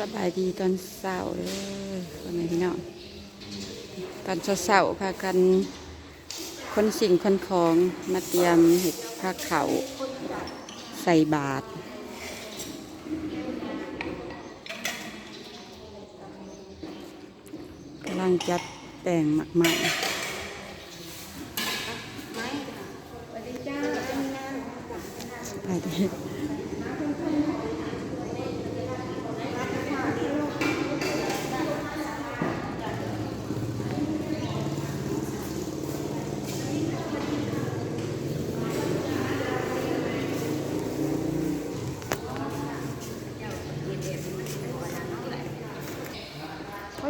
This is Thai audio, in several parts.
สบายดีตอนเช้าเลยพ่อแม่พี่น้องตอนเช้าๆพากันคนสิ่งคนของมาเตรียมเห็ดผ้าเขาใส่บาตรกำลังจัดแต่งมากมายไปดี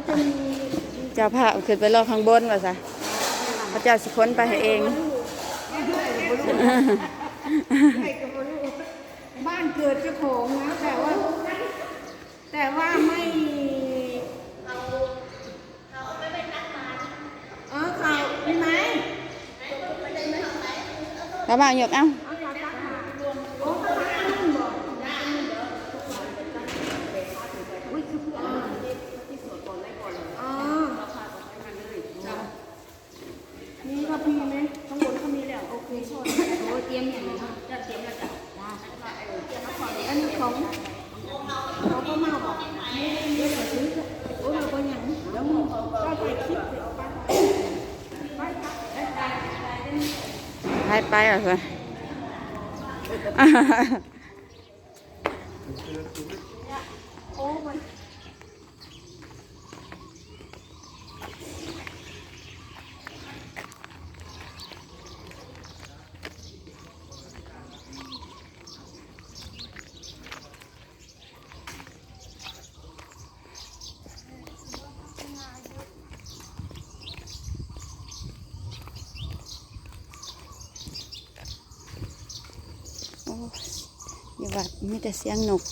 จะมีเจ้าพระเอาขึ้นไปรอข้างบนว่าซะพระเจ้าสิค้นไปให้เองบ้านเกิดเจ้าของนะแต่ว่า แต่ว่าไม่เออเขามีไหมพระบางยกเอ้าเอาอยากตักหาโอ้เขาตักขึ้นบอกอุ้ยคือเพื่อนที่สวดก่อนไล่ก่อนเลยอ๋อมีกระพีไหมข้างบนเขามีแล้วโอเคชดโอ้เตรียมอย่างนี้จะเตรียมแล้วจ้ะอันนี้ ของเขาก็มาบอกไม่ได้ขอซื้อโอ้เราก็ยังแล้วมึงก็ไปคิดเอาไปไปไปไปไปว่าซะโอ้มัน โอยอยู่วัดมีแต่เสียงนก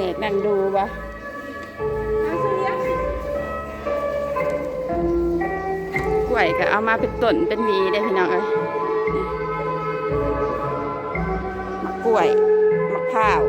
นตรนั่งดูบ่กล้วยก็เอามาเป็นต้นเป็นหวีได้พี่น้องเอ้ยมะกล้วยมะพร้าว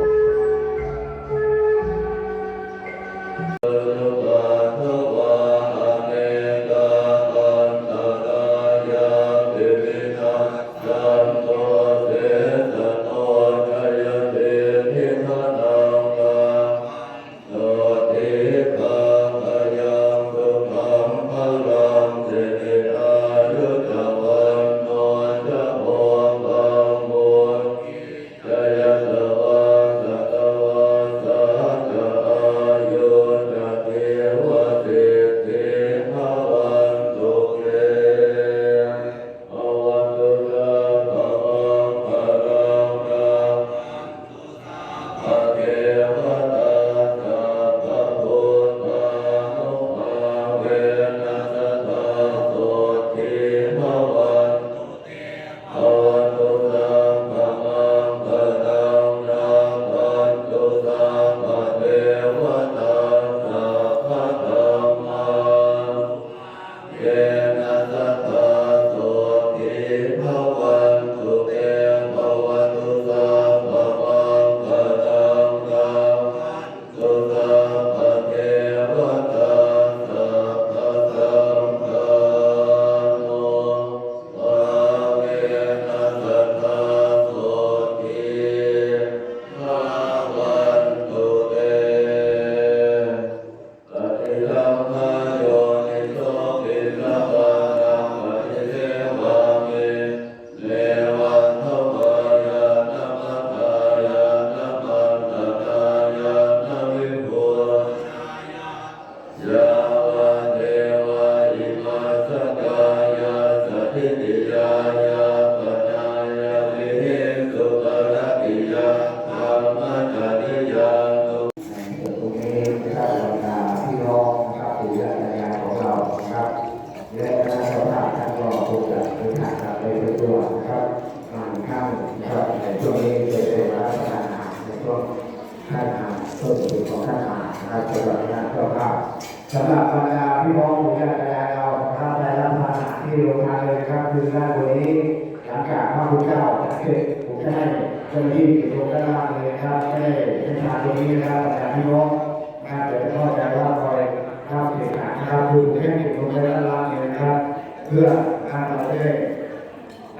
ท่านะครับสำหรับงานเจ้าภาพสำหรับบรรดาพี่น้องหมู่ญาติญาติเรานะครับในรับประทานอาที่โรงทานเลยครับคือด้านบนนี้หลังจากพระพุทธเจ้าเสร็จผมจะให้เจ้าหน้าที่ลงด้านล่างเลยครับได้ให้ทานตรงนี้นะครับบรรดาพี่น้องนะเดี๋ยวจะเข้าใจว่าคอยข้ามเสียหายนะครับคือผมให้ลงด้านล่างเลยนะครับ เพื่อทางเราได้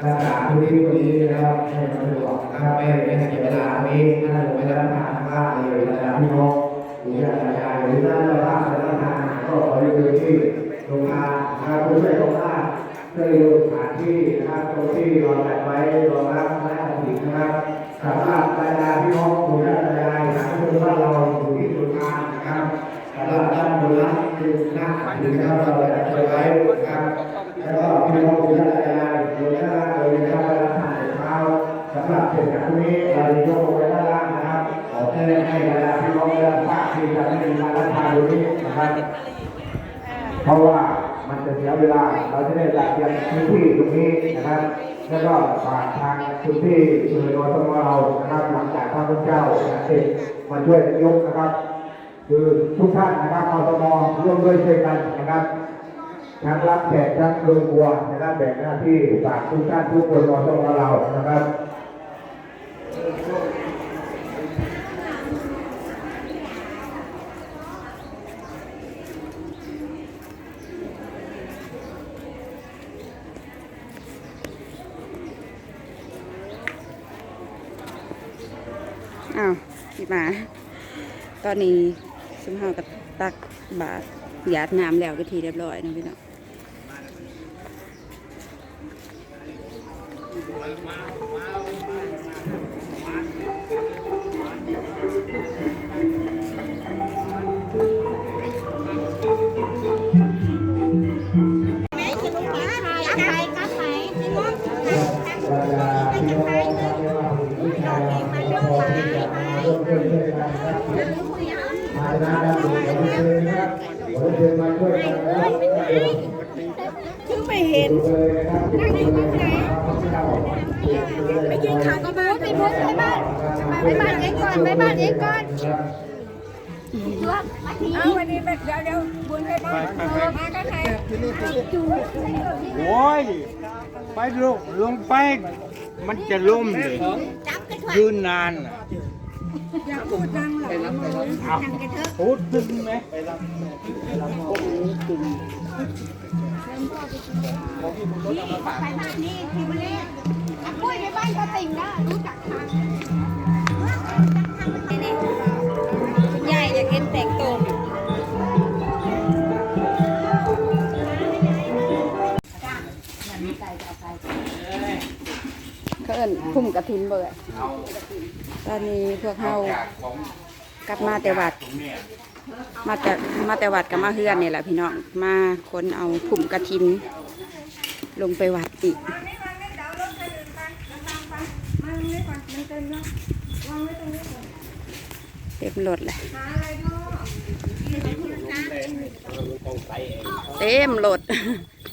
รักษาพื้นที่ตรงนี้นะครับให้มันสะดวกนะครับไม่ไม่เสียเวลาตรงนี้ถ้าลงไปรับประทานข้างล่างเลยนะครับพี่น้องหรือญาติญาติหรือถ้านเรารับประทานก็ขออยู่ที่โรงทานนะครับผู้ช่วยโรงทานเพื่ออยู่สถานที่นะครับตรงที่ราจัดไว้รองรับคณะกรรมการนะครับสำหรับบรรดาพี่น้องหมู่ญาติญาตินะครับทุกท่านเราอยู่ที่โรงทานนะครับสำหรับด้านบนนั้นคือหน้าถึงนะครับเราจัดไว้นะครับแล้วก็พี่น้องผู้ชายายโดยำหรับเศษอาหารนี้เราจะยกลงไว้ด้านล่างนะครับขอแจ้งให้เวลาพี่น้องเวลาภาคที่จะไม่มีการรับทานตรงนี้นะครับ เพราะว่ามันจะเสียเวลาเราจะได้จัดเตรียมพื้นที่ตรงนี้นะครับ แล้วก็ฝากทางคุณพี่ช่วยรอสมเรานะครับหลังจากพระพุทธเจ้าเสร็จมาช่วยยกนะครับ คือทุกท่านนะครับอสมร่วมด้วยช่วยกันนะครับทั้งรับแขกทั้งโดยบัวนะครับแบ่งหน้าที่ฝากทุกท่านทุกคนรอต้องเรานะครับ อ้าวพี่ห มา ตอนนี้สมหากับตักบาทหยาดน้ำแล้วก็ทีเรียบร้อยนะพี่เนาะ เนาะพี่น้องไปกินข้าวก็มาไปพูดไปบ้านไปบ้านเองก่อนไปบ้านเองก่อนเอาวันนี้เดี๋ยวเดี๋ยวบุญไปบ้านมาก็ใครโอ้ยไปลงลงไปมันจะล่มเลยยืนนานน่ะ อย่าพูดดังหรอกเอาพูดตึงไหมไปรับ้านนี้ที่ประเทศอะปุ้ยไปบ้านก็ติ่งนะรู้จักทางคุณยายอยากเห็นแตงตัวเขาเอิ้นพุ่มกระถินเบิด ตอนนี้พวกเฮากลับมาแต่วัด มาแต่มาแต่วัดกับมาเฮือนนี่แหละพี่น้องมาคนเอาพุ่มกระถิน ลงไปวัดอีกเต็มรถเลยเต็มรถ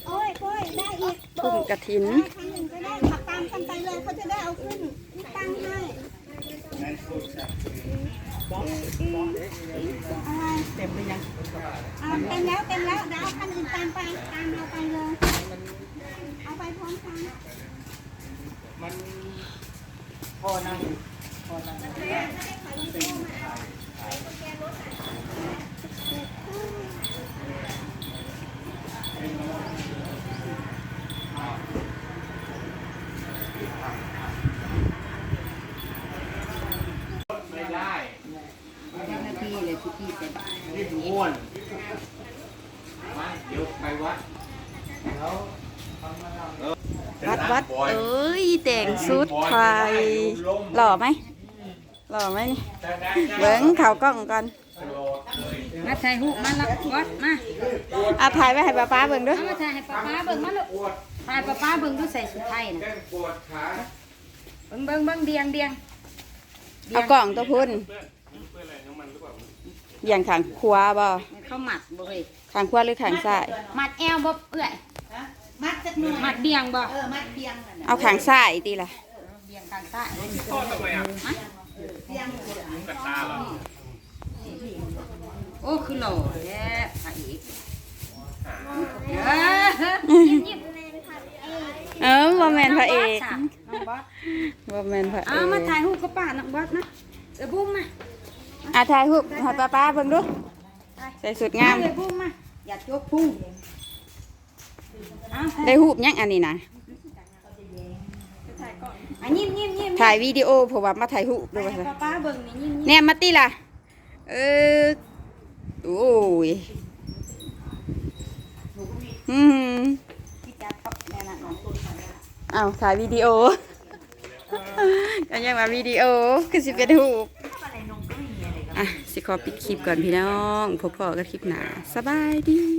โอ้ยโอ้ยได้อีกพุ่มกระถิน ครั้งหนึ่งก็ได้ขับตามกันไปเลยเขาจะได้เอาขึ้นตั้งให้อะไร เต็มไปยังอ่าเต็มแล้วเต็มแล้วเดี๋ยวคันอื่นตามไปตามเราไปเลยเอาไปพร้อมกันไม่งพอนั่งเได้เจ้าหน้าที่เลยทุกที่เป็นที่ม้วนมาเดี๋ยวไปวัด วัดวัดเอ้ยแต่ง สุดไทยหล่อไหมหล่อไหมนี่เบิ้งเขากล้องก่อนมาถ่ายรูปมาละวัดมาอาถ่ายไว้ให้ป้าป้าเบิ้งด้วยเอามาถ่ายให้ป้าป้าเบิ่งมาลูกถ่ายป้าป้าเบิ่งดูใส่สุดไทยน่ะปวดขาเบิ่งเบิ่งเบิ่งเดียงเดียงเอากล่องตัวพุ่นอย่างขางขวาบ่ให้เข้าหมัดบ่เฮ้ยขางขวาหรือขางซ้ายหมัดแอวบ่เอื้อย มัดจักหน่อยหมัดเดียงบ่เออมัดเบียงกันน่ะเอาขางซ้ายตีละเดียงข้างซ้ายเบียงโอ้คือหล่อแท้พระเอกเออยิ้มเออบ่แม่นพระเอกน้องบอสบ่แม่นพระเอเอากมาถ่ายรูปกับป้าน้องบอสนะเออบุ้มมาอะถ่ายรูปให้ป้าป้าเบิ่งดูใส่สุดงามเลยบุ้มมาอย่าจกพุ่งเอา ได้รูปยังอันนี้นะอะยิ้มยิ้มยิ้มถ่ายวิดีโอเพราะว่ามาถ่ายรูปด้วยให้ว่าซั่นป้าป้าเบิ่งนี่ยิ้มยิ้มเนี่ยมาติล่ะ เออโอ้ยอืมที่จะเขาแน่นอนน้องตุ้นเขาเนี่ยเอาถ่ายวิดีโอก็ยังว่าวิดีโอคือสิเป็นรูปอะสิขอปิดคลิปก่อนพี่น้องพบพอกันคลิปหน้าสบายดี